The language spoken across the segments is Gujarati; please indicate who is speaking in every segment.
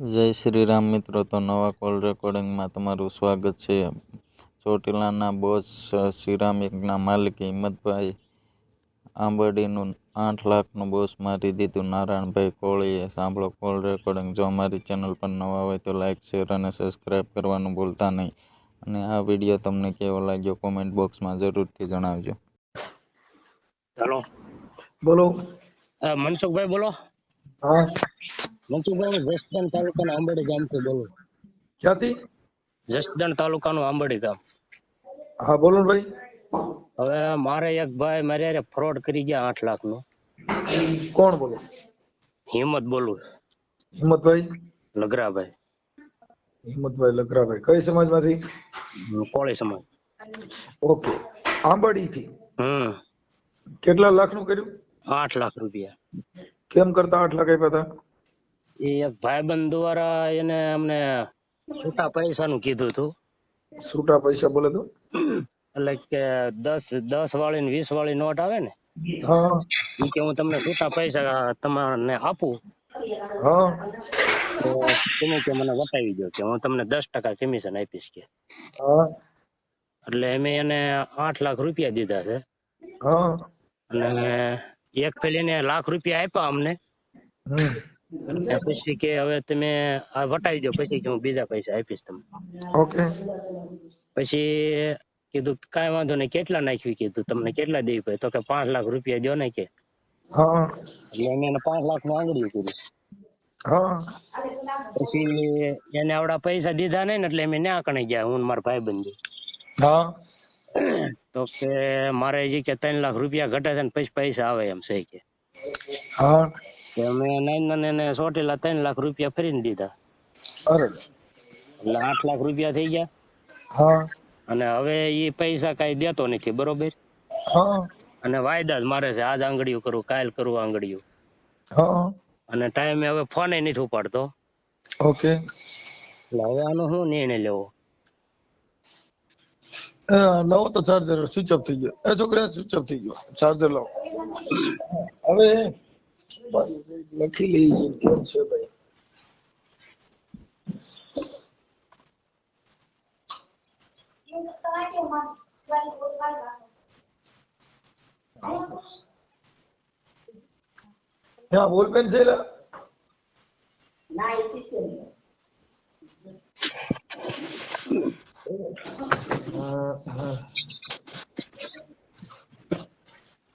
Speaker 1: જય શ્રી રામ મિત્રો તો નવા કોલ રેકોર્ડિંગમાં તમારું સ્વાગત છે. ચોટીલાના બોસ સિરામિકના માલિક હિંમતભાઈ આંબરડીનું આઠ લાખનું બોસ મારી દીધું. નારાયણભાઈ કોળીએ સાંભળો કોલ રેકોર્ડિંગ. જો અમારી ચેનલ પર નવા હોય તો લાઇક શેર અને સબસ્ક્રાઈબ કરવાનું ભૂલતા નહીં. અને આ વીડિયો તમને કેવો લાગ્યો કોમેન્ટ બોક્સમાં જરૂરથી જણાવજો.
Speaker 2: હેલો
Speaker 3: બોલો.
Speaker 2: મનસુખભાઈ બોલો.
Speaker 3: હા.
Speaker 2: હું જસદણ તાલુકાના આંબરડી ગામથી બોલું.
Speaker 3: ક્યાંથી?
Speaker 2: જસદણ તાલુકાનું આંબડી ગામ.
Speaker 3: હા બોલો ભાઈ.
Speaker 2: હવે મારે એક ભાઈ મારે યાર ફ્રોડ કરી ગયા આઠ લાખ નો
Speaker 3: કોણ બોલો?
Speaker 2: હિંમત બોલું.
Speaker 3: હિંમતભાઈ?
Speaker 2: લગરાભાઈ.
Speaker 3: હિંમતભાઈ લગરાભાઈ. કઈ સમાજમાંથી?
Speaker 2: કોળી સમાજ.
Speaker 3: ઓકે. આંબડી થી
Speaker 2: હમ.
Speaker 3: કેટલા લાખનું કર્યું?
Speaker 2: આઠ લાખ રૂપિયા.
Speaker 3: કેમ કરતા આઠ લાખ આપ્યા હતા?
Speaker 2: એ એક ભાઈબંધ દ્વારા એને અમને છૂટા પૈસાનું કીધું હતું.
Speaker 3: છૂટા પૈસા બોલે તો?
Speaker 2: એટલે કે દસ દસ વાળી ને વીસ વાળી નોટ આવે ને એ કે હું તમને છૂટા પૈસા તમને આપું. તો તમે કે મને બતાવી દો કે હું તમને દસ ટકા કમિશન આપીશ કે. એટલે અમે એને આઠ લાખ રૂપિયા દીધા છે. અને એક પેલી એને લાખ રૂપિયા આપ્યા અમને. પછી કે હવે તમે આ વટાવી દો પછી કે હું બીજા પૈસા આપીશ તમને.
Speaker 3: ઓકે.
Speaker 2: પછી કીધું કાંઈ વાંધો નહીં કેટલા નાખ્યું કીધું? તમને કેટલા દેવી પડે તો કે પાંચ લાખ રૂપિયા દો ને કે.
Speaker 3: હા.
Speaker 2: એટલે એને પાંચ લાખનું આંગળી
Speaker 3: કર્યું
Speaker 2: પછી એને આવડા પૈસા દીધા નહીં ને એટલે અમે ના કણે ગયા હું મારા ભાઈબંધી.
Speaker 3: હા.
Speaker 2: તો કે મારે હજી કે ત્રણ લાખ રૂપિયા ઘટે છે ને પછી પૈસા આવે એમ છે કે.
Speaker 3: હા.
Speaker 2: તો અમે નાઈન એને સોટેલા ત્રણ લાખ રૂપિયા ફેરીને દીધા.
Speaker 3: અરે.
Speaker 2: એટલે આઠ લાખ રૂપિયા થઈ ગયા.
Speaker 3: હા.
Speaker 2: અને હવે એ પૈસા કઈ દેતો નથી બરોબર?
Speaker 3: હા.
Speaker 2: અને વાયદા જ મારે છે આજ આંગળીયું કરું કાલ કરું આંગળીયું
Speaker 3: હા.
Speaker 2: અને ટાઈમે હવે ફોન નથી ઉપાડતો.
Speaker 3: ઓકે.
Speaker 2: એટલે હવે આનો શું નિર્ણય લેવો?
Speaker 3: લાવો તો ચાર્જર સ્વિચ ઓફ થઈ ગયો. એ છોકરા સ્વિચ ઓફ થઈ ગયો. ચાર્જર લાવો. હવે લખી લઈએ કેમ છે ભાઈ હા બોલ પેન છે લા? હા, હા.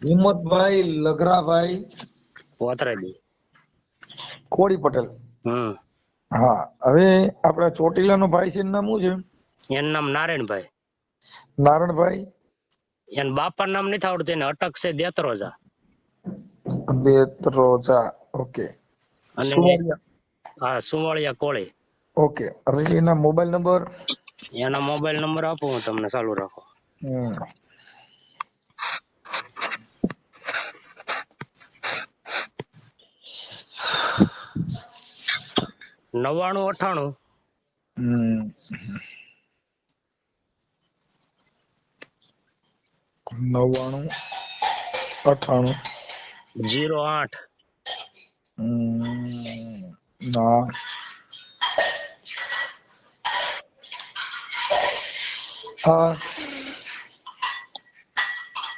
Speaker 3: હિંમતભાઈ લગરાભાઈ
Speaker 2: વોતરાજી
Speaker 3: કોળી પટેલ.
Speaker 2: હમ.
Speaker 3: હા હવે આપણા ચોટીલાનો ભાઈ છે નામ શું છે?
Speaker 2: એનું નામ નારાયણભાઈ.
Speaker 3: નારાયણભાઈ?
Speaker 2: એના બાપા નામ નથી આવડતું એને અટક છે દેતરોજા.
Speaker 3: દેતરોજા ઓકે.
Speaker 2: અને હા સુવાળિયા કોળી.
Speaker 3: ઓકે હવે એના મોબાઈલ નંબર?
Speaker 2: એના મોબાઈલ નંબર આપો હું તમને ચાલુ રાખો.
Speaker 3: હમ.
Speaker 2: નવ્વાણું અઠાણું
Speaker 3: હમ. નવ્વાણું અઠાણું
Speaker 2: જીરો આઠ
Speaker 3: હમ. ના હા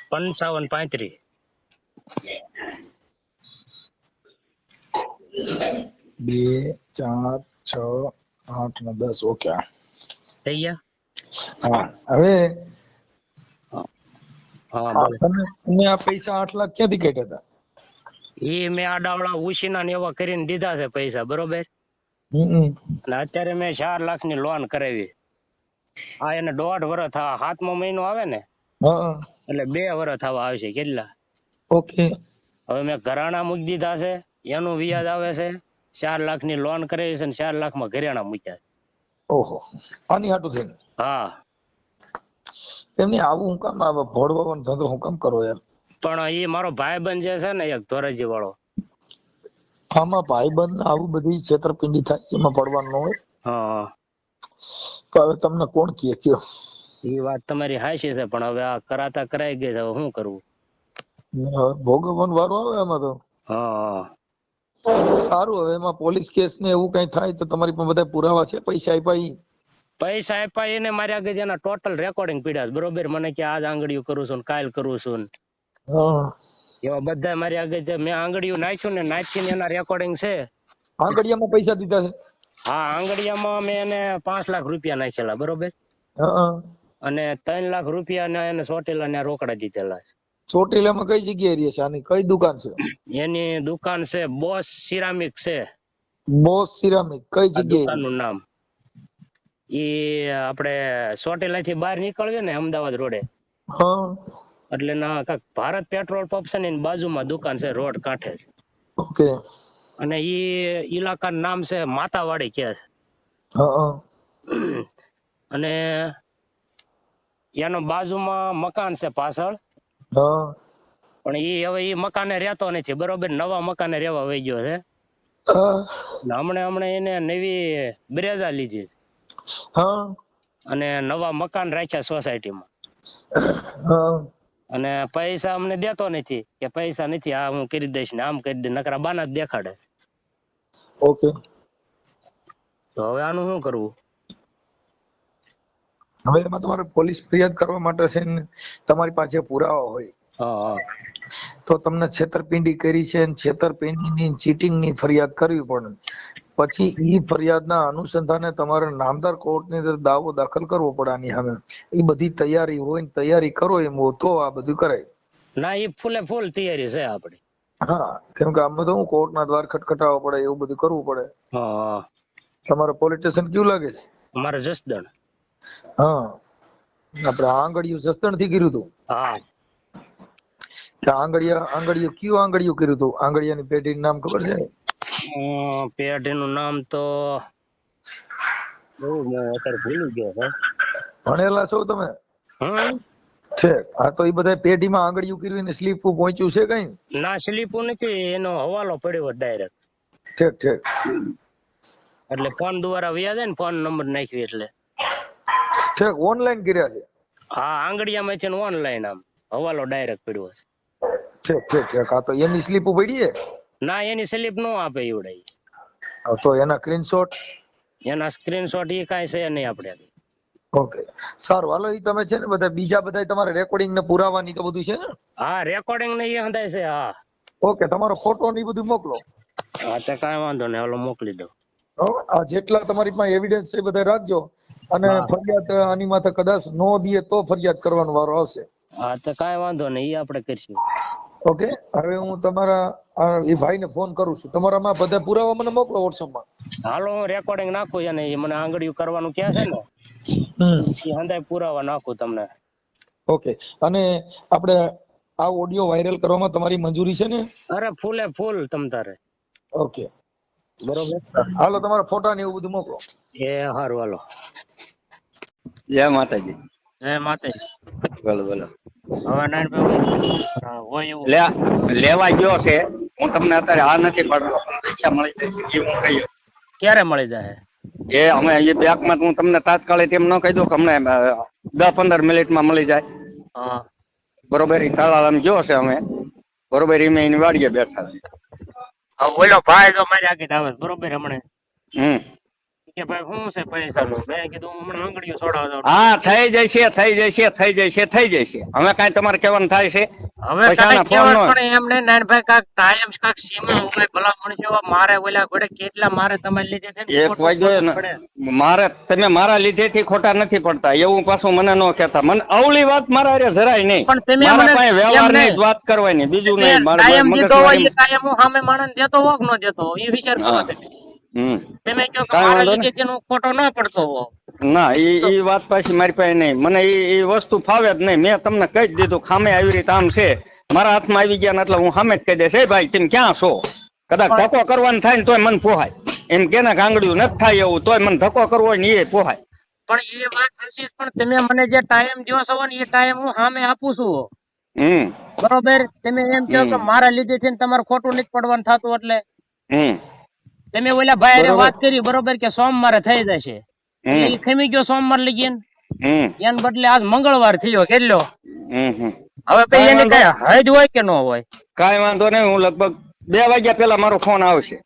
Speaker 2: પંચાવન પાંત્રીસ
Speaker 3: બે ચાર છ આઠ ને દસ. ઓકે.
Speaker 2: થઈ ગયા?
Speaker 3: હા. હવે તમે આ પૈસા આઠ લાખ ક્યાંથી કાઢ્યા હતા?
Speaker 2: ઈ મેં આડાવડા ઉછીના ને એવા કરીને દીધા છે પૈસા બરોબર? અને અત્યારે મેં ચાર લાખની લોન કરાવી. આ એને દોઢ વર્ષ થવા સાતમો મહિનો આવે ને? એટલે બે વર્ષ થવા આવશે કેટલા?
Speaker 3: ઓકે.
Speaker 2: હવે મેં ઘરાણા મૂકી દીધા છે એનું વ્યાજ આવે છે. ચાર લાખની લોન કરાવી છે અને ચાર લાખમાં ઘરેણા મૂક્યા
Speaker 3: ઓહો આની હાટું થઈને?
Speaker 2: હા.
Speaker 3: એમને આવું હું કામ ભોળવાનો ધંધો હું કામ કરો યાર?
Speaker 2: પણ એ મારો ભાઈબંધ જે છે ને એક ધોરાજી વાળો
Speaker 3: આમાં ભાઈબંધ આવું બધી છેતરપિંડી થાય એમાં પડવાનું હોય?
Speaker 2: હા.
Speaker 3: તો હવે તમને કોણ કહે કયો?
Speaker 2: એ વાત તમારી હાશી છે પણ હવે આ કરાતા કરાઈ ગઈ છે હવે શું કરવું
Speaker 3: ભોગવવાનો વારો આવે એમાં તો?
Speaker 2: હા.
Speaker 3: સારું હવે એમાં પોલીસ કેસ ને એવું કઈ થાય તો તમારી પણ બધા પુરાવા છે પૈસા આપ્યા ઈ?
Speaker 2: પૈસા આપ્યા એને મારી આગળ એના ટોટલ રેકોર્ડિંગ પીડ્યા બરોબર? મને કે આજ આંગળીઓ કરું છું ને કાલ કરું છું ને. એવા બધા મારી આગળ જે મેં આંગળીઓ નાખ્યું ને નાખીને એના રેકોર્ડિંગ છે.
Speaker 3: આંગળીયામાં પૈસા દીધા છે?
Speaker 2: હા આંગળીયામાં મેં એને પાંચ લાખ રૂપિયા નાખેલા બરોબર? અને ત્રણ લાખ રૂપિયા ને એને સોટેલા ને રોકડા દીધેલા છે.
Speaker 3: ચોટીલામાં કઈ જગ્યાએ રહે છે? આની કઈ દુકાન છે?
Speaker 2: એની દુકાન છે બોસ સિરામિક છે.
Speaker 3: બોસ સિરામિક કઈ જગ્યાએ?
Speaker 2: દુકાનનું નામ. ઈ આપણે ચોટીલા થી બહાર નીકળીએ ને અમદાવાદ રોડે.
Speaker 3: હા.
Speaker 2: એટલે ના કાક ભારત પેટ્રોલ પંપ છે ને એની બાજુમાં દુકાન છે રોડ કાંઠે છે
Speaker 3: ઓકે.
Speaker 2: અને ઈ ઇલાકાનું નામ છે માતાવાડી કે. છે અને એનો બાજુમાં મકાન છે પાછળ. પણ ઈ હવે ઈ મકાને રહેતો નથી બરોબર? નવા મકાને રહેવા વહી ગયો છે. હમણે હમણે એને નવી બ્રેઝા લીધી છે. અને નવા મકાન રાખ્યા સોસાયટીમાં. અને પૈસા અમને દેતો નથી કે પૈસા નથી આ હું કરી દઈશ ને આમ કરી દઈ નકરા બાના જ દેખાડે.
Speaker 3: ઓકે.
Speaker 2: તો હવે આનું શું કરવું?
Speaker 3: હવે એમાં તમારે પોલીસ ફરિયાદ કરવા માટે છે ને તમારી પાસે પુરાવા હોય. તો તમને છેતરપિંડી કરી છે છેતરપિંડીની ચીટિંગની ફરિયાદ કરવી પડે. પછી ઈ ફરિયાદના અનુસંધાને તમારે નામદાર કોર્ટની અંદર દાવો દાખલ કરવો પડે આની સામે. એ બધી તૈયારી હોય ને તૈયારી કરો એમ તો આ બધું કરાય.
Speaker 2: ના એ ફૂલે ફૂલ તૈયારી છે આપડી.
Speaker 3: હા કેમ કે આમાં તો હું કોર્ટના દ્વાર ખટખટાવવા પડે એવું બધું કરવું પડે. તમારે પોલીસ સ્ટેશન કેવું લાગે છે?
Speaker 2: મારે જસદણ.
Speaker 3: હા. આપણે આંગળીયું જસ્તણથી કર્યું હતું.
Speaker 2: હા.
Speaker 3: આંગળીયા આંગળીયું કયું આંગળીયું કર્યું હતું? આંગળીયાની પેઢીનું નામ ખબર છે?
Speaker 2: પેઢી પેઢીનું નામ તો અત્યારે ભૂલી ગયો હે.
Speaker 3: ભણેલા છો તમે? છે. આ તો એ બધા પેઢીમાં આંગળીયું કર્યું ને સ્લીપ પહોંચ્યું છે કઈ?
Speaker 2: ના સ્લીપું નથી એનો હવાલો પડ્યો ડાયરેક્ટ
Speaker 3: ઠીક ઠીક.
Speaker 2: એટલે ફોન દ્વારા વ્યાજ ને ફોન નંબર નાખ્યો એટલે.
Speaker 3: ઠીક ઓનલાઈન કર્યા છે.
Speaker 2: હા આંગળીયામાં છે ને ઓનલાઈન આમ. હવાલો ડાયરેક્ટ પડ્યો છે.
Speaker 3: ઠીક ઠીક ઠીક. હા તો એની સ્લીપ પડી છે?
Speaker 2: ના એની સ્લીપ નો આપે એવડે.
Speaker 3: તો એના સ્ક્રીનશોટ
Speaker 2: એના સ્ક્રીનશોટ એ કાઈ છે નહીં આપણે
Speaker 3: ઓકે સારું હાલો ઈ તમે છે ને બધા બીજા બધા તમારે રેકોર્ડિંગ ને પુરાવાની તો બધું છે ને?
Speaker 2: હા રેકોર્ડિંગ ને એ હંધાય છે હા.
Speaker 3: ઓકે તમારો ફોટો ને બધું મોકલો.
Speaker 2: હા તે કાંઈ વાંધો નહીં હાલો મોકલી દો?
Speaker 3: આ જેટલા તમારી પાસે એવિડન્સ છે બધા રાખજો. અને ફરિયાદ આની માથે કદાચ નો દે તો ફરિયાદ કરવાનો વારો આવશે.
Speaker 2: હા તો કાંઈ વાંધો નહીં એ આપણે કરીશું.
Speaker 3: ઓકે હવે હું તમારા એ ભાઈને ફોન કરું છું. તમારામાં બધા પુરાવા મને મોકલો વોટ્સઅપમાં
Speaker 2: હાલો હું રેકોર્ડિંગ નાખું અને એ મને આંગળીયું કરવાનું ક્યાં છે ને? હંદાય પુરાવા નાખું તમને.
Speaker 3: ઓકે અને આપણે આ ઓડિયો વાયરલ કરવામાં તમારી મંજૂરી છે ને?
Speaker 2: અરે ફૂલે ફૂલ તમ તારે.
Speaker 3: ઓકે
Speaker 2: બરોબર?
Speaker 3: હાલો તમારા ફોટા ને એવું બધું મોકલો.
Speaker 2: એ હારું હાલો.
Speaker 4: જય માતાજી.
Speaker 2: જય માતાજી.
Speaker 4: બોલો બોલો.
Speaker 2: હવે નાઈન હોય એવું.
Speaker 4: લેવા ગયો છે. હું તમને અત્યારે આ નથી પડતો પૈસા મળી જશે એ હું કહી
Speaker 2: ક્યારે મળી જાય?
Speaker 4: એ અમે એ બેંકમાં હું તમને તાત્કાલિક એમ ન કહી દઉં કે અમને દસ પંદર મિનિટમાં મળી જાય.
Speaker 2: હા.
Speaker 4: બરોબર એ તાલાલામ ગયો છે અમે. બરોબર એ મેં એની વાડીએ બેઠા છે.
Speaker 2: ઓલો ભાઈ જો મારી આગળ આવે બરોબર હમણે?
Speaker 4: હમ.
Speaker 2: કે ભાઈ શું છે પૈસાનું મેં કીધું હમણાં આંગળીઓ છોડાવવા
Speaker 4: હા થઈ જશે થઈ જશે થઈ જશે થઈ જશે. હવે કાંઈ તમારે કહેવાનું થાય છે?
Speaker 2: હવે
Speaker 4: પૈસાના
Speaker 2: કાંઈ કહેવત
Speaker 4: ફોન ન-
Speaker 2: પણ એમ નાનભાઈ કાંઈક ટાઈમ કાંઈક સીમા હોય ભલામણ જેવા મારે ઓલા ઘોડે કેટલા મારે તમારી લીધે છે
Speaker 4: એક વાગ્યો ને મારે તમે મારા લીધેથી ખોટા નથી પડતા એવું પાછું મને ન કહેતા. મને અવળી વાત મારા અરે જરાય નહીં.
Speaker 2: પણ તમે મને
Speaker 4: પાસે વ્યવહારની જ વાત કરવાની બીજું નહીં મારે
Speaker 2: ટાઈમ દીધો હોય ટાઈમ હું સામે માણસ દેતો હોક ન દેતો એ વિચાર કરો તમે. તમે કહો કે મારા લીધે જેનો ખોટો ન પડતો હો.
Speaker 4: ના એ એ વાત પાછી મારી પાસે નહીં. મને એ એ વસ્તુ ફાવે જ નહીં. મેં તમને કહી દીધું ખામે આવી રીતે આમ છે. મારા હાથમાં આવી ગયા એટલે હું સામે જ કહી દઈશ "એ ભાઈ તમે ક્યાં છો? કદાચ ધક્કો કરવાનો થાય ને તોય મને પોહાય. એમ કે ને ગાંગડિયું નથી થાય એવું તોય મને ધક્કો કરવો હોય ને એ પોહાય.
Speaker 2: પણ એ વાત સાચી પણ તમે મને જે ટાઈમ દો છો ને એ ટાઈમ હું સામે આપું છું.
Speaker 4: હમ.
Speaker 2: બરોબર? તમે એમ કહો કે મારા લીધે છે ને તમારે ખોટું નથી પડવાનું થતું એટલે.
Speaker 4: હમ.
Speaker 2: તમે ઓલા ભાઈ વાત કરી બરોબર કે સોમવારે થઈ જશે. ખમી ગયો સોમવાર લઈ ગયા એને બદલે આજ મંગળવાર થયો કેટલો? હવે પછી એને કઈ હજ હોય કે ન હોય?
Speaker 4: કઈ વાંધો નહીં હું લગભગ બે વાગ્યા પેલા મારો ફોન આવશે.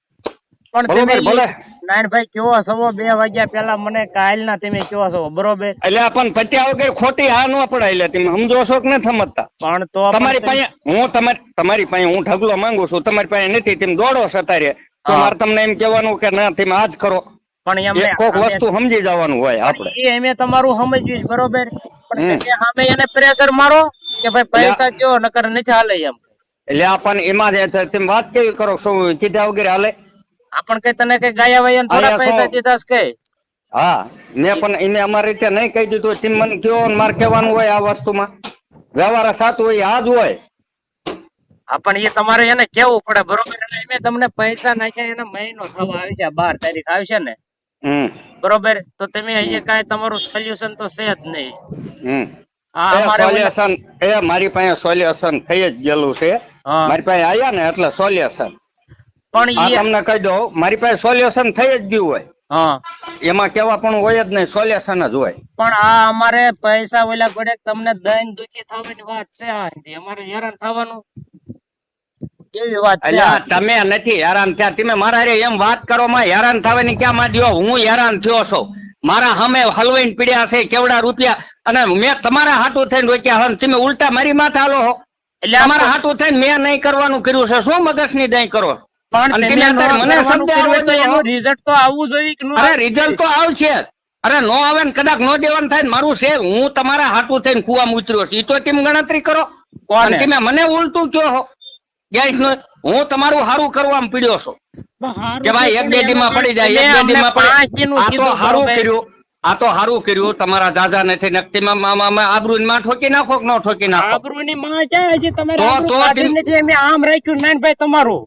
Speaker 2: પણ તમે કેવો છો બે વાગ્યા પેલા મને કાલના તમે કેવો છો બરોબર?
Speaker 4: એટલે પણ પત્યા વગર ખોટી હા ન પડાય એટલે તમે. સમજો છો કે નથી સમજતા?
Speaker 2: પણ તો
Speaker 4: તમારી પાસે હું તમારી તમારી પાસે હું ઢગલો માંગુ છું. તમારી પાસે નથી તેમ દોડો સતારે તો મારે તમને એમ કહેવાનું કે ના તમે આજ કરો.
Speaker 2: પણ
Speaker 4: કોક વસ્તુ સમજી જવાનું હોય આપણે.
Speaker 2: એ અમે તમારું સમજ્યું બરોબર? પણ તમે સામે એને પ્રેશર મારો કે ભાઈ પૈસા દ્યો નકર નથી હાલે એમ.
Speaker 4: એટલે આપણ એમાં જે છે તમે વાત કેવી કરો? શું કીધા વગેરે હાલે?
Speaker 2: આપણ કઈ તને કઈ ગાયા વયન થોડા પૈસા દીધા કે?
Speaker 4: હા મેં પણ એને અમારી રીતે નહીં કહી દીધું. તેમ મને કયો મારે કહેવાનું હોય આ વસ્તુમાં. વ્યવહાર સાચું હોય આ જ હોય.
Speaker 2: પણ એ તમારે એને કેવું પડે બરોબર? અને તમને પૈસા નાખ્યા એને મહિનો થવા આવશે બાર તારીખ આવશે ને? બરોબર? તો તમે અહીંયા કાંઈ તમારું સોલ્યુશન તો છે જ નહીં.
Speaker 4: હમ.
Speaker 2: આ
Speaker 4: એ
Speaker 2: અમારે ઓલા-
Speaker 4: સોલ્યુશન એ મારી પાસે સોલ્યુશન થઈ જ ગયેલું છે. મારી પાસે આયા ને એટલે સોલ્યુશન
Speaker 2: પણ
Speaker 4: તમને કહી દઉં મારી પાસે સોલ્યુશન થઈ જ ગયું હોય.
Speaker 2: હા.
Speaker 4: એમાં કેવા પણ હોય જ નહીં સોલ્યુશન જ હોય.
Speaker 2: પણ આ અમારે પૈસા ઓલા ગોડે તમને દઈને દુખી થવાની વાત છે અમારે હેરાન થવાનું. કેવી વાત છે
Speaker 4: તમે નથી હેરાન થયા. તમે મારા રે એમ વાત કરો માં હેરાન થવાની ક્યાં માં દ્યો હું હેરાન થયો છું. મારા હમે હલવાઈને પીડ્યા છે કેવડા રૂપિયા? અને મેં તમારા હાટું થઈને રોક્યા હન. તમે ઉલટા મારી માથે હાલો હો.
Speaker 2: એટલે
Speaker 4: અમારા હાટું થઈને મેં નહીં કરવાનું કર્યું છે. શું મગજની નહીં કરો.
Speaker 2: રિઝલ્ટ તો આવવું જોઈએ
Speaker 4: અરે રિઝલ્ટ તો આવશે. અરે નો આવે ને કદાચ નો દેવાનું થાય મારું છે. હું તમારા હાટું થઈને કુવામાં ઉતર્યો છું. ઈ તો તેમ ગણતરી કરો? તમે મને ઉલટું કયો હો હું તમારું હારું કરવા પીડ્યો છું. કે ભાઈ એક બે
Speaker 2: પણ
Speaker 4: દીમાં પડી જાય એક
Speaker 2: મેં
Speaker 4: બે
Speaker 2: અમને
Speaker 4: દીમાં
Speaker 2: પાંચ
Speaker 4: આ તો કર્યું આ તો હારું કર્યું. તમારા દાદા નથી આબરૂ માં ઠોકી નાખો કે ન ઠોકી નાખો?
Speaker 2: માં હજી તમારે આબરૂ આમ રાખ્યું નાનભાઈ તમારું.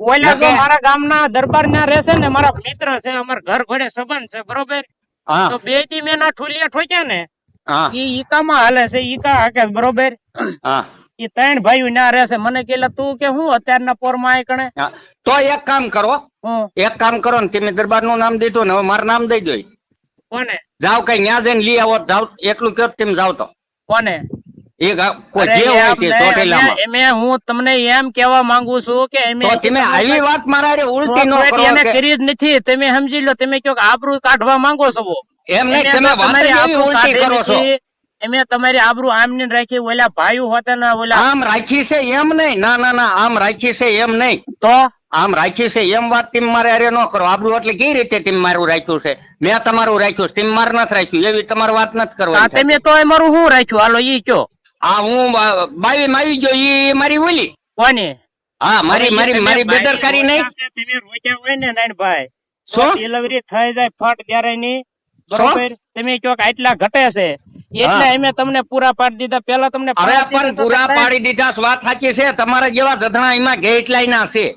Speaker 2: ઓલા
Speaker 4: તો
Speaker 2: મારા ગામના દરબાર ના રહેશે ને મારા મિત્ર છે અમારા ઘર ઘોડે સંબંધ છે બરોબર?
Speaker 4: હા.
Speaker 2: તો બે દી મેં ના ઠોલિયા ઠોક્યા ને ઈ ઈકામાં હાલે છે ઈકા હાકે બરોબર?
Speaker 4: હા.
Speaker 2: ઈ ત્રણ ભાઈઓ ના રહેશે મને કેલા તું કે હું અત્યારના પોરમાં આય કણે
Speaker 4: તો એક કામ કરો. એક કામ કરો ને તમે દરબારનું નામ દીધું ને હવે મારું નામ દઈ દો
Speaker 2: કોને?
Speaker 4: જાવ કઈ ન્યા જઈને લઈ આવો. જાવ એટલું કયો તમે જાવ તો.
Speaker 2: કોને?
Speaker 4: એ કોઈ જે હોય તે
Speaker 2: નહીં,
Speaker 4: ચોટીલામાં.
Speaker 2: એમે- એમે હું તમને એમ કેવા માંગુ છું કે એમે
Speaker 4: તો તમે આવી વાત મારા ઉલટી ન કરો
Speaker 2: એને કરી જ નથી. તમે સમજી લો તમે કયો આબરૂ કાઢવા માંગો છો?
Speaker 4: એમ નહીં તમે વાત એવી ઉલટી કરો છો.
Speaker 2: એમે તમારી આબરૂ આમને રાખી ઓલા ભાઈ હોતા ના ઓલા
Speaker 4: આમ રાખી છે એમ નહીં. ના ના ના આમ રાખી છે એમ નહીં.
Speaker 2: તો?
Speaker 4: આમ રાખી છે એમ વાત તમે મારે અરે ન કરો. આબરૂ એટલે કઈ રીતે તમે મારું રાખ્યું છે? મેં તમારું રાખ્યું છે. માર નથી રાખ્યું. એવી તમારે વાત નથી કરવા
Speaker 2: તમે તો મારું શું રાખ્યું? હાલો ઈ કયો.
Speaker 4: આ હું બાવી માવી ગયો ઈ મારી ઓલી.
Speaker 2: કોની?
Speaker 4: હા મારી મારી મારી બેદરકારી નહીં.
Speaker 2: તમે રોક્યા હોય ને નાનભાઈ? ડિલિવરી થઈ જાય ફટ ત્યારે ની બરોબર? તમે કયો કે આટલા ઘટે છે. એટલે અમે તમને પૂરા પાડી દીધા. પેલા તમને
Speaker 4: અરે પણ પૂરા પાડી દીધા વાત સાચી છે? તમારા જેવા ધધણા એમાં ગેટલાઈ ના છે.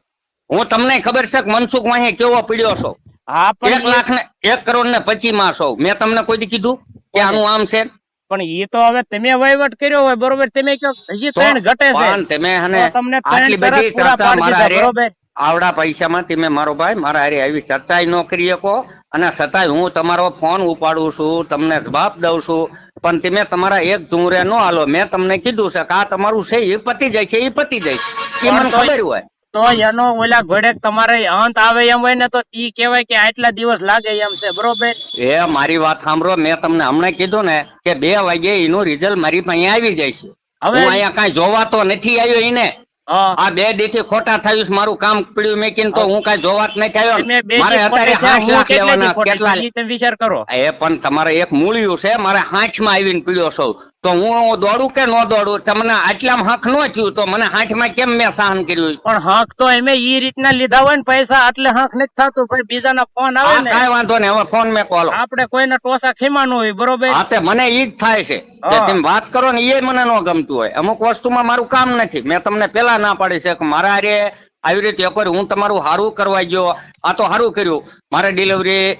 Speaker 4: હું તમને ખબર છે કે મનસુખ માહી કેવો પીડ્યો છો?
Speaker 2: હા
Speaker 4: એક
Speaker 2: પણ
Speaker 4: લાખ ને એક કરોડ ને પચી માં છો. મેં તમને કોઈ કીધું કે આનું આમ છે?
Speaker 2: પણ એ તો હવે તમે વહીવટ કર્યો હોય બરોબર? તમે કયો હજી ત્રણ ઘટે છે.
Speaker 4: તમે
Speaker 2: તમને
Speaker 4: આટલી બધી ચર્ચા મારા
Speaker 2: બરોબર?
Speaker 4: આવડા પૈસામાં તમે મારો ભાઈ મારા હારે આવી ચર્ચા ન કરી શકો. અને છતાંય હું તમારો ફોન ઉપાડું છું તમને જવાબ દઉં છું. પણ તમે તમારા એક ધૂમરે નો હાલો મેં તમને કીધું છે કે આ તમારું છે એ પતી જાય છે એ પતી જાય છે. એ મને ખબર હોય.
Speaker 2: તો એનો ઓલા ઘોડે તમારે અંત આવે એમ હોય ને તો ઈ કહેવાય કે આટલા દિવસ લાગે એમ છે બરોબર?
Speaker 4: એ મારી વાત સાંભળો મેં તમને હમણાં કીધું ને કે બે વાગે એનું રિઝલ્ટ મારી પાસે આવી જાય છે.
Speaker 2: હવે-
Speaker 4: અહીંયા કઈ જોવા તો નથી આવ્યો એને. આ બે દીથી ખોટા થયું મારું કામ પડ્યું મેં કીધું તો હું. કઈ જોવા જ નથી આવ્યો મારે અત્યારે હાથ લાખ લેવાના કેટલા
Speaker 2: વિચાર કરો.
Speaker 4: એ પણ તમારે એક મૂળિયું છે મારે હાંચમાં આવીને પીડ્યો છું. તો હું દોડું કે ન દોડું? તમને આટલામાં હાંખ ન થયું તો મને હાંચમાં કેમ મેં સહન કર્યું?
Speaker 2: પણ હાંખ તો એમે ઈ રીતના લીધા હોય ને પૈસા એટલે હાંખ નથી થતું ભાઈ બીજાના ફોન આવે ને.
Speaker 4: કાંઈ વાંધો ને હવે ફોન મેં કોલો.
Speaker 2: આપણે કોઈને ટોસા ખીમાનું હોય બરોબર?
Speaker 4: હા તે મને ઈ જ થાય છે. કે તમે વાત કરો ને એ મને ન ગમતું હોય. અમુક વસ્તુમાં મારું કામ નથી. મેં તમને પેલા ના પાડી છે કે મારા રે આવી રીતે હું તમારું હારું કરવા ગયો. આ તો હારું કર્યું. મારે ડિલિવરી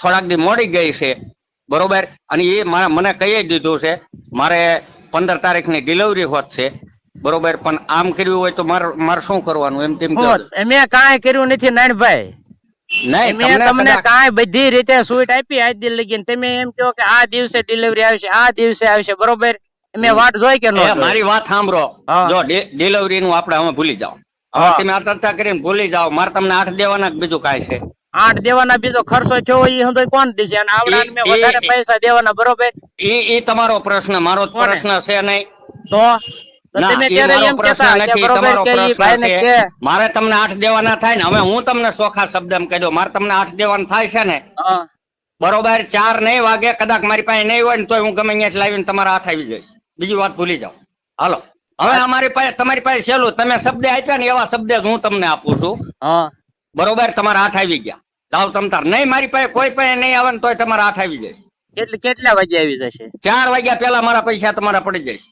Speaker 4: થોડાક દી મોડી ગઈ છે. બરોબર? અને એ મને કહી દીધું છે મારે પંદર તારીખની ડિલિવરી હોત છે બરોબર? પણ આમ કર્યું હોય તો મારે મારે શું કરવાનું? એમ તેમ
Speaker 2: મેં કાંઈ કર્યું નથી નાનભાઈ
Speaker 4: નહીં
Speaker 2: મેં
Speaker 4: તમને
Speaker 2: કાંઈ બધી રીતે સુઈટ આપી આજ દી લગીને. તમે એમ કહો કે આ દિવસે ડિલિવરી આવશે આ દિવસે આવશે બરોબર? મેં વાટ જોઈ કે ન
Speaker 4: મારી વાત સાંભળો. જો ડિલિવરી નું આપણે હવે ભૂલી જાઓ. તમે આ ચર્ચા કરીને ભૂલી જાઓ. મારે તમને આઠ દેવાના બીજું કાંઈ છે.
Speaker 2: આઠ દેવાના બીજો ખર્ચો થયો એ હંધોય કોણ દેશે? અને આવડાને મેં વધારે પૈસા દેવાના બરોબર?
Speaker 4: ઈ ઈ તમારો પ્રશ્ન મારો પ્રશ્ન છે નહીં.
Speaker 2: તો? તો
Speaker 4: મારો તમને આઠ દેવાના થાય ને હવે હું તમને ચોખા શબ્દ એમ કહી દઉં. મારે તમને આઠ દેવાના થાય છે ને બરોબર ચાર નહીં વાગે કદાચ મારી પાસે નહીં હોય ને તોય હું ગમે અહીંયા લાવીને તમારા આઠ આવી જઈશ. બીજી વાત ભૂલી જાઓ. હાલો. હવે અમારી પાસે તમારી પાસે છેલ્લું. તમે શબ્દ આપ્યા ને એવા શબ્દ હું તમને આપું છું. બરોબર તમારા આઠ આવી ગયા. જાઓ તમ તાર. નહીં મારી પાસે કોઈ પણ નહીં આવે ને તોય તમારા આઠ આવી જશે.
Speaker 2: એટલે કેટલા વાગે આવી જશે?
Speaker 4: ચાર વાગ્યા પહેલા મારા પૈસા તમારા પડી જશે.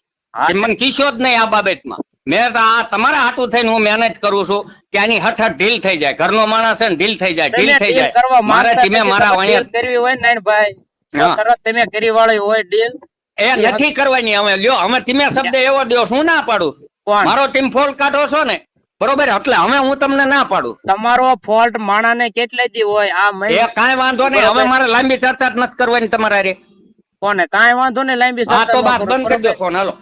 Speaker 4: મને કીશો જ નહીં આ બાબતમાં. મેં તો આ તમારા હાટું થઈને હું મહેનત કરું છું કે આની હઠ ઢીલ થઈ જાય. ઘરનો માણસ છે ને ઢીલ થઈ જાય ઢીલ થઈ જાય. મારે ધીમે મારા
Speaker 2: તમે કરવી હોય ને ભાઈ તરત તમે કરી વાળી હોય ડીલ
Speaker 4: એ નથી કરવાની અમે લ્યો અમે ધીમે શબ્દ એવો દો શું ના પાડું છું. મારો ટીમ ફોલ કાઢો છો ને બરોબર? એટલે હવે હું તમને ના પાડું.
Speaker 2: તમારો ફોલ્ટ માણાને કેટલે દી હોય? આ
Speaker 4: એ
Speaker 2: મહિને
Speaker 4: વાંધો નહીં. હવે મારે લાંબી ચર્ચા નથી કરવાની તમારા રે
Speaker 2: કોને? કાંઈ વાંધો નહીં લાંબી
Speaker 4: હા તો બાપ બંધ કરી દો ફોન હાલો.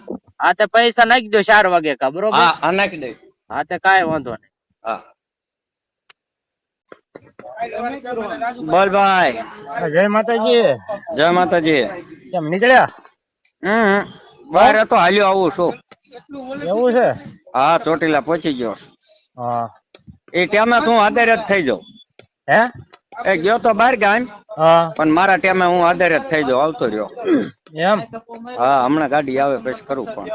Speaker 2: હા તો પૈસા નાખી દો ચાર વાગે કા બરોબર?
Speaker 4: હા નાખી દઈશ.
Speaker 2: હા તો કાંઈ વાંધો નહીં.
Speaker 4: હા. બોલ ભાઈ.
Speaker 2: જય માતાજી.
Speaker 4: જય માતાજી.
Speaker 2: કેમ નીકળ્યા?
Speaker 4: હમ. બહાર હતો હાલ્યો આવું છું.
Speaker 2: એવું છે?
Speaker 4: હા ચોટીલા પહોંચી ગયો.
Speaker 2: હા.
Speaker 4: એ ટાઈમે તો હું આધારે જ થઈ જાઉં
Speaker 2: હે?
Speaker 4: એ ગયો તો બહાર ગામ
Speaker 2: હા.
Speaker 4: પણ મારા ટાઈમે હું આધારે જ થઈ જાઉં આવતો રહ્યો.
Speaker 2: એમ?
Speaker 4: હા હમણાં ગાડી આવે પછી કરું પણ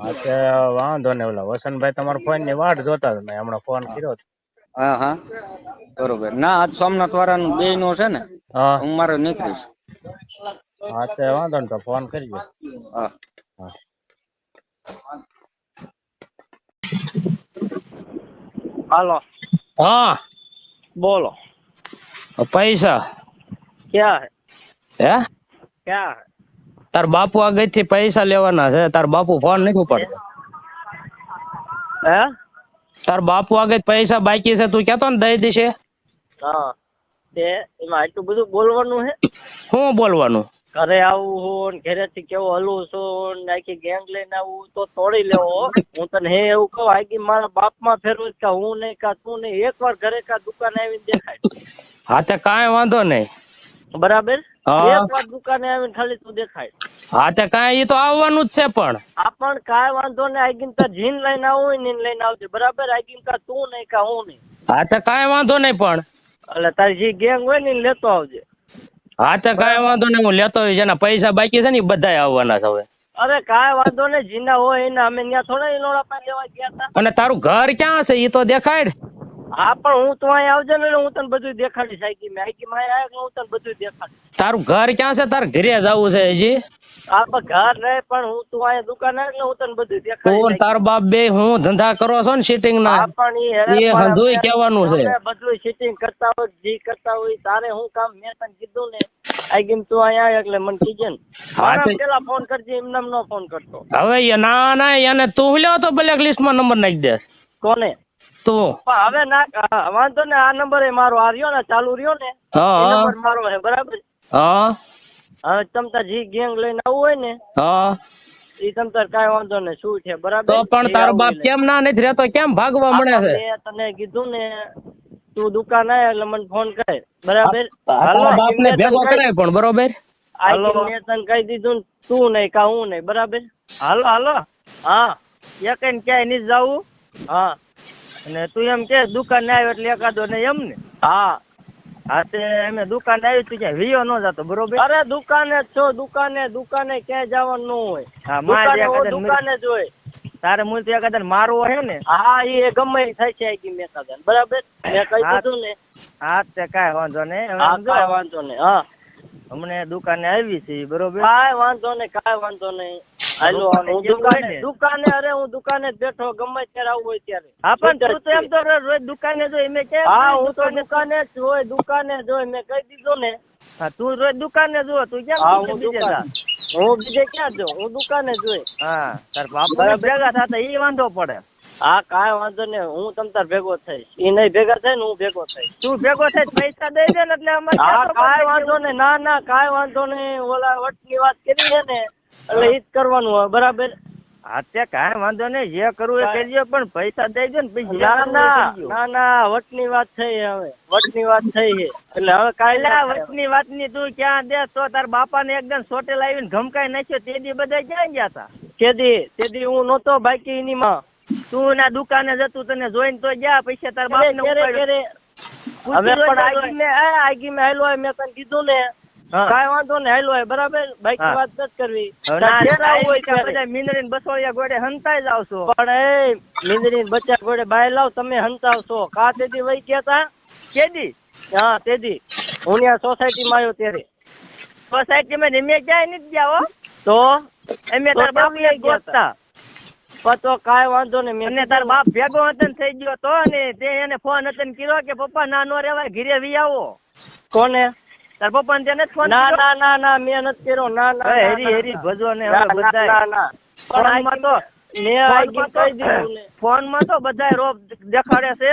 Speaker 2: હા તે વાંધો નહીં ઓલા વસંતભાઈ તમારો ફોનની વાટ જોતા મેં હમણાં ફોન કર્યો
Speaker 4: હા હા. બરોબર. ના આજ સોમનાથ વાળાનું બે નું છે ને
Speaker 2: હા.
Speaker 4: હું મારે નીકળીશ.
Speaker 2: હા તે વાંધો નહીં તો ફોન કરજો.
Speaker 4: હા.
Speaker 5: હાલો
Speaker 2: હા
Speaker 5: બોલો
Speaker 2: પૈસા
Speaker 5: ક્યાં હે
Speaker 2: હે
Speaker 5: ક્યાં
Speaker 2: તાર બાપુ આગળથી પૈસા લેવાના છે તાર બાપુ ફોન નથી ઉપાડતો
Speaker 5: હે
Speaker 2: તાર બાપુ આગળ પૈસા બાકી છે તું કેતો ને દઈ દેશે
Speaker 5: હા તે એમાં આટલું બધું બોલવાનું હે
Speaker 2: શું બોલવાનું
Speaker 5: ઘરે આવું હું ઘરેથી કેવો હલવું છું ને આખી ગેંગ લઈને આવું તો તોડી લેવો હું. તને હે એવું કહું આખી મારા બાપમાં ફેરવું કે હું નહીં કા તું નહીં. એકવાર ઘરે કા દુકાને આવીને દેખાય.
Speaker 2: હા તો કાંઈ વાંધો નહીં.
Speaker 5: બરાબર. એકવાર દુકાને આવીને ખાલી તું દેખાય.
Speaker 2: હા તો કાંઈ એ તો આવવાનું જ છે પણ.
Speaker 5: આ પણ કાંઈ વાંધો નહીં. આગીન તા જીન લઈને આવું હોય ને લઈને આવજે. બરાબર? આગીન કા તું નહીં કા હું નહીં.
Speaker 2: હા તો કાંઈ વાંધો નહીં પણ.
Speaker 5: એટલે તારી જે ગેંગ હોય ને લેતો આવજે.
Speaker 2: હા તો કાંઈ વાંધો નહીં હું લેતો આવીશ એના પૈસા બાકી છે ને બધા બધાય આવવાના છે હવે.
Speaker 5: અરે કાંઈ વાંધો નહીં જીના હોય એને અમે ત્યાં થોડા ઈલોડા પાસે લેવા ગયા હતા.
Speaker 2: અને તારું ઘર ક્યાં છે? એ તો દેખાડ
Speaker 5: હા પણ હું તો અહીં આવજે ને હું તને બધું દેખાડીશ. આઈકી મેં આઈકી માં આવ્યા હું તને બધું દેખાડીશ.
Speaker 2: તારું ઘર ક્યાં છે? તાર ઘરે જવું છે હજી?
Speaker 5: હા પણ ઘર રહે પણ હું તું અહીંયા દુકાન એટલે હું તને બધું દેખાડીશ.
Speaker 2: તાર બાપ બે હું ધંધા કરો છો ને સિટિંગ ના
Speaker 5: હા પણ
Speaker 2: એ હંધુય કહેવાનું છે.
Speaker 5: બધું સિટિંગ કરતા હોય જી કરતા હોય તારે હું કામ મેં તને કીધું ને આઈકી તું અહીંયા આવે એટલે મને કીજે ને.
Speaker 2: હા
Speaker 5: પેલા ફોન કરજે એમ નામ નો ફોન કરતો.
Speaker 2: હવે ના ના એને તું લ્યો તો બ્લેક લિસ્ટમાં નંબર નાખી દે.
Speaker 5: કોને?
Speaker 2: તું?
Speaker 5: પણ હવે ના વાંધો ને આ નંબર એ મારો આ રહ્યો ને ચાલુ રહ્યો ને
Speaker 2: હા
Speaker 5: નંબર મારો હે બરાબર?
Speaker 2: હા.
Speaker 5: હવે તમતા જી ગેંગ લઈને આવવું હોય ને
Speaker 2: હા.
Speaker 5: ઈ વાંધો નહીં શું છે બરાબર?
Speaker 2: તો પણ તારો બાપ કેમ ના નથી રહેતો કેમ ભાગવા મળે છે?
Speaker 5: તને કીધું ને તું દુકાન આય એટલે મને ફોન કરે બરાબર?
Speaker 2: તારા બાપ ભેગો કરાય પણ બરોબર?
Speaker 5: હાલો. મેં તને કહી દીધું ને તું નહીં કા હું નહીં બરાબર? હાલો હાલો. હા. એક ક્યાંય નહીં જવું હા. અને તું એમ કે દુકાન આવ્યો એટલે એકાદો ને એમ ને. હા. હા તે અમે દુકાને આવી તું ક્યાંય? વિયો ન જતો બરોબર? અરે દુકાને જ છો દુકાને દુકાને ક્યાંય જવાનું ન હોય. હા મારે દુકાને જ હોય. તારે મૂળ તો એકાદા મારવો હે ને? હા એ ગમે છે આખી મેં એકાદા બરાબર? મેં કહી દીધું ને. હા તે કાંઈ વાંધો નહીં કાંઈ વાંધો નહીં હા. હમણે દુકાને આવી છે બરોબર? કાંઈ વાંધો નહીં કાંઈ વાંધો નહીં. હાલો હું દુકાને દુકાને અરે હું દુકાને જ બેઠો ગમે ત્યારે આવું હોય ત્યારે. હા પણ તું તો એમ તો રોજ દુકાને જો મેં કે હા હું તો દુકાને જ હોય દુકાને જ હોય મેં કહી દીધું ને. હા તું રોજ દુકાને જો તું કેમ હું બીજે હું બીજે ક્યાં જો? હું દુકાને જ હોય હા તાર બાપા ભેગા થતા એ વાંધો પડે. હા કાંઈ વાંધો નહીં. હું તમ તાર ભેગો થઈશ. એ નહીં ભેગા થાય ને હું ભેગો થઈશ. તું ભેગો થાય પૈસા દઈ દે ને એટલે અમારે હા કાંઈ વાંધો નહીં. ના ના કાંઈ વાંધો નહીં. ઓલા વટની વાત કરી છે ને એટલે એ જ કરવાનું હોય. બરાબર?
Speaker 6: હા તે કાંઈ વાંધો નહીં. જે કરવું એ કરજો પણ પૈસા દઈ દો ને પછી
Speaker 5: ના ના. ના ના વટની વાત થઈ હવે. વટની વાત થઈ છે. એટલે હવે કાલે
Speaker 6: વટની
Speaker 5: ના
Speaker 6: ની વાતની તું ક્યાં દે? તો તાર બાપાને એકદમ સોટેલ આવીને ધમકાઈ નાખ્યો તે દી બધા ક્યાં ગયા તા?
Speaker 5: કેદી તેદી હું નહોતો બાકી એની માં
Speaker 6: તું ના દુકાને જતું તને જોઈને તો ગયા પૈસા તાર બાપ
Speaker 5: ને હવે પણ આગી મેં આગી મેં હેલો મેં તને કીધું ને. કાઈ વાંધો નહીં હેલો બરાબર? બાકી. વાત નથી કરવી.
Speaker 6: ના ના. બધા મિંદરી બસોળિયા ગોડે હંતાઈ જાવ છો.
Speaker 5: પણ એ મિંદરી બચ્ચા ગોડે બાય લાવ તમે હંતાવશો કા તેદી વહી ગયા તા?
Speaker 6: કેદી?
Speaker 5: હા તેદી. હું સોસાયટી માં આવ્યો ત્યારે.
Speaker 6: સોસાયટી માં અમે જાય નથી ગયા હો.
Speaker 5: તો? એમ
Speaker 6: તાર બાપ
Speaker 5: ગયા
Speaker 6: ગોતતા.
Speaker 5: તો કાય વાંધો નહીં.
Speaker 6: અને તાર બાપ ભેગો હતો ને થઈ ગયો તો ને તે એને ફોન હતો ને કર્યો કે પપ્પા ના નો રેવાય ઘીરે વી આવો.
Speaker 5: કોને?
Speaker 6: તાર પપ્પા ને તેને ફોન
Speaker 5: ના ના ના ના મેં નથી કર્યો. ના ના
Speaker 6: હેરી હેરી
Speaker 5: ભજો
Speaker 6: ભજવો ને હવે
Speaker 5: ના, ના, ના. પણ
Speaker 6: ફોનમાં તો
Speaker 5: મેં ને
Speaker 6: ફોનમાં તો બધાય રોપ દેખાડે છે.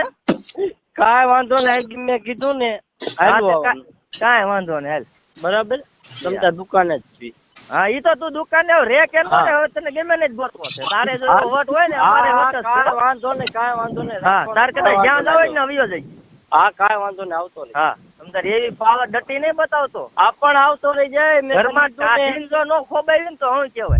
Speaker 5: કાય વાંધો નહીં મેં કીધું ને
Speaker 6: કાય તે વાંધો નહીં હાલ.
Speaker 5: બરાબર? તમ તાર દુકાને જ છી.
Speaker 6: હા ઈ તો તું દુકાને ને રે કે નો રે હવે તને ગમે ને જ ગોતવો છે. તારે જો. વટ હોય ને અમારે વટ જ
Speaker 5: વાંધો નહીં કાય વાંધો નહીં
Speaker 6: હા તાર
Speaker 5: કે
Speaker 6: જ્યાં જાવ ને. અવિયો જઈ
Speaker 5: હા કાય વાંધો નહીં આવતો ને
Speaker 6: હા અંદર એવી પાવર ડટી નહીં બતાવતો.
Speaker 5: આ પણ આવતો રહી જાય
Speaker 6: ઘરમાં જો નો ખોબાવી ને તો હું કેવાય